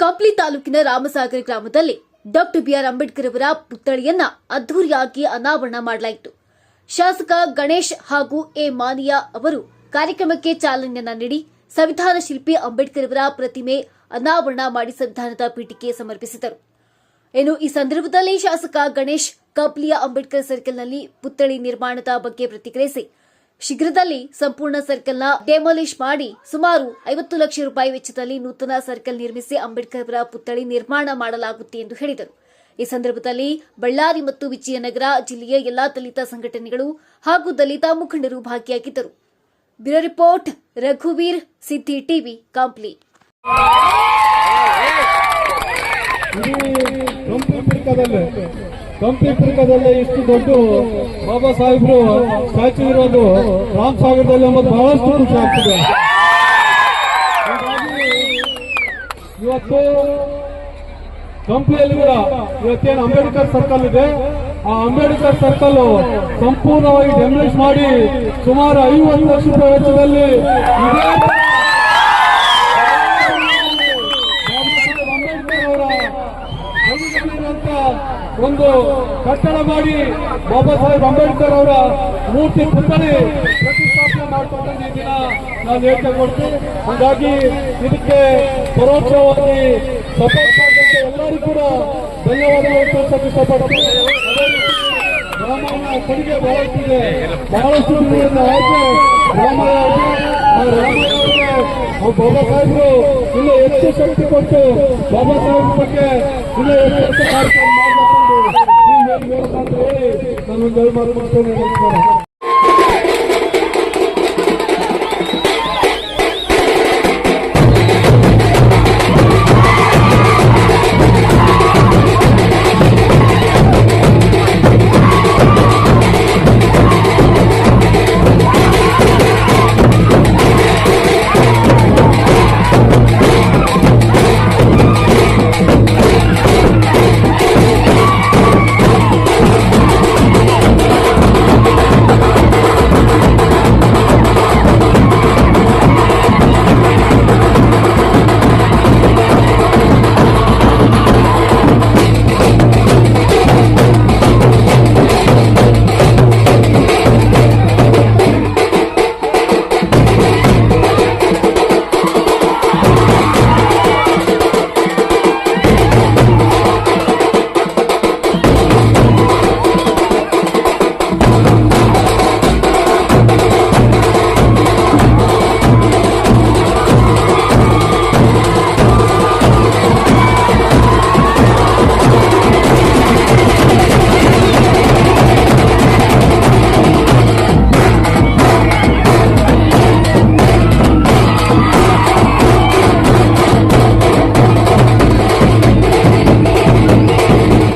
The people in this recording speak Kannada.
ಕಂಪ್ಲಿ ತಾಲೂಕಿನ ರಾಮಸಾಗರ ಗ್ರಾಮದಲ್ಲಿ ಡಾಕ್ಟರ್ ಬಿಆರ್ ಅಂಬೇಡ್ಕರ್ ಅವರ ಪುತ್ಥಳಿಯನ್ನ ಅದ್ದೂರಿಯಾಗಿ ಅನಾವರಣ ಮಾಡಲಾಯಿತು. ಶಾಸಕ ಗಣೇಶ್ ಹಾಗೂ ಎ ಮಾನಿಯಾ ಅವರು ಕಾರ್ಯಕ್ರಮಕ್ಕೆ ಚಾಲನೆಯನ್ನ ನೀಡಿ ಸಂವಿಧಾನ ಶಿಲ್ಪಿ ಅಂಬೇಡ್ಕರ್ ಅವರ ಪ್ರತಿಮೆ ಅನಾವರಣ ಮಾಡಿ ಸಂವಿಧಾನದ ಪೀಠಿಕೆ ಸಮರ್ಪಿಸಿದರು. ಇನ್ನು ಈ ಸಂದರ್ಭದಲ್ಲಿ ಶಾಸಕ ಗಣೇಶ್ ಕಪ್ಲಿಯ ಅಂಬೇಡ್ಕರ್ ಸರ್ಕಲ್ನಲ್ಲಿ ಪುತ್ಥಳಿ ನಿರ್ಮಾಣದ ಬಗ್ಗೆ ಪ್ರತಿಕ್ರಿಯಿಸಿ ಶೀಘ್ರದಲ್ಲಿ ಸಂಪೂರ್ಣ ಸರ್ಕಲ್ನ ಡೆಮಾಲಿಷ್ ಮಾಡಿ ಸುಮಾರು ಐವತ್ತು ಲಕ್ಷ ರೂಪಾಯಿ ವೆಚ್ಚದಲ್ಲಿ ನೂತನ ಸರ್ಕಲ್ ನಿರ್ಮಿಸಿ ಅಂಬೇಡ್ಕರ್ ಅವರ ಪುತ್ಥಳಿ ನಿರ್ಮಾಣ ಮಾಡಲಾಗುತ್ತೆ ಎಂದು ಹೇಳಿದರು. ಈ ಸಂದರ್ಭದಲ್ಲಿ ಬಳ್ಳಾರಿ ಮತ್ತು ವಿಜಯನಗರ ಜಿಲ್ಲೆಯ ಎಲ್ಲಾ ದಲಿತ ಸಂಘಟನೆಗಳು ಹಾಗೂ ದಲಿತ ಮುಖಂಡರು ಭಾಗಿಯಾಗಿದ್ದರು. ಬ್ಯೂರೋ ರಿಪೋರ್ಟ್, ರಘುವೀರ್, ಸಿದ್ದಿ ಟಿವಿ, ಕಾಂಪ್ಲಿ. ಇಡೀ ಕಂಪಿ ಪುಸ್ತಕದಲ್ಲಿ ಇಷ್ಟು ದೊಡ್ಡ ಬಾಬಾ ಸಾಹೇಬ್ರು ಸ್ಟ್ಯಾಚು ಇರೋದು ರಾಮ್ ಸಾಗರದಲ್ಲಿ ಎಂಬುದು ಬಹಳಷ್ಟು ಖುಷಿ ಆಗ್ತಿದೆ. ಇವತ್ತು ಕಂಪ್ನಿಯಲ್ಲಿ ಕೂಡ ಇವತ್ತೇನು ಅಂಬೇಡ್ಕರ್ ಸರ್ಕಲ್ ಇದೆ. ಆ ಅಂಬೇಡ್ಕರ್ ಸರ್ಕಲ್ ಸಂಪೂರ್ಣವಾಗಿ ಡೆಮಲಿಷ್ ಮಾಡಿ ಸುಮಾರು ಐವತ್ತು ಲಕ್ಷ ವೆಚ್ಚದಲ್ಲಿ ಒಂದು ಕಟ್ಟಡ ಮಾಡಿ ಬಾಬಾ ಸಾಹೇಬ್ ಅಂಬೇಡ್ಕರ್ ಅವರ ಮೂರ್ತಿ ಪುತ್ಥಳಿ ಪ್ರತಿಷ್ಠಾಪನೆ ಮಾಡಿಕೊಂಡಂತ ಈ ದಿನ ನಾನು ಹೇಳಿಕೆ ಕೊಡ್ತೀನಿ. ಹಾಗಾಗಿ ಇದಕ್ಕೆ ಪರೋಕ್ಷವಾಗಿ ಸಪೋರ್ಟ್ ಮಾಡಿದಂತೆ ಎಲ್ಲರಿಗೂ ಕೂಡ ಧನ್ಯವಾದಗಳು ರೀತಿ ರಾಮನ ಕೊಡುಗೆ ಬಹಳಷ್ಟಿದೆ. ಬಹಳಷ್ಟು ಆಯ್ತು. ರಾಮಾಯಣ ಬಾಬಾ ಸಾಹೇಬರು ಇನ್ನೂ ಹೆಚ್ಚು ಶಕ್ತಿ ಕೊಟ್ಟು ಬಾಬಾ ಸಾಹೇಬ್ ಬಗ್ಗೆ ಇನ್ನೂ ಹೆಚ್ಚು ಕಾರ್ಯಕ್ರಮ మనకి మనం గెలుపు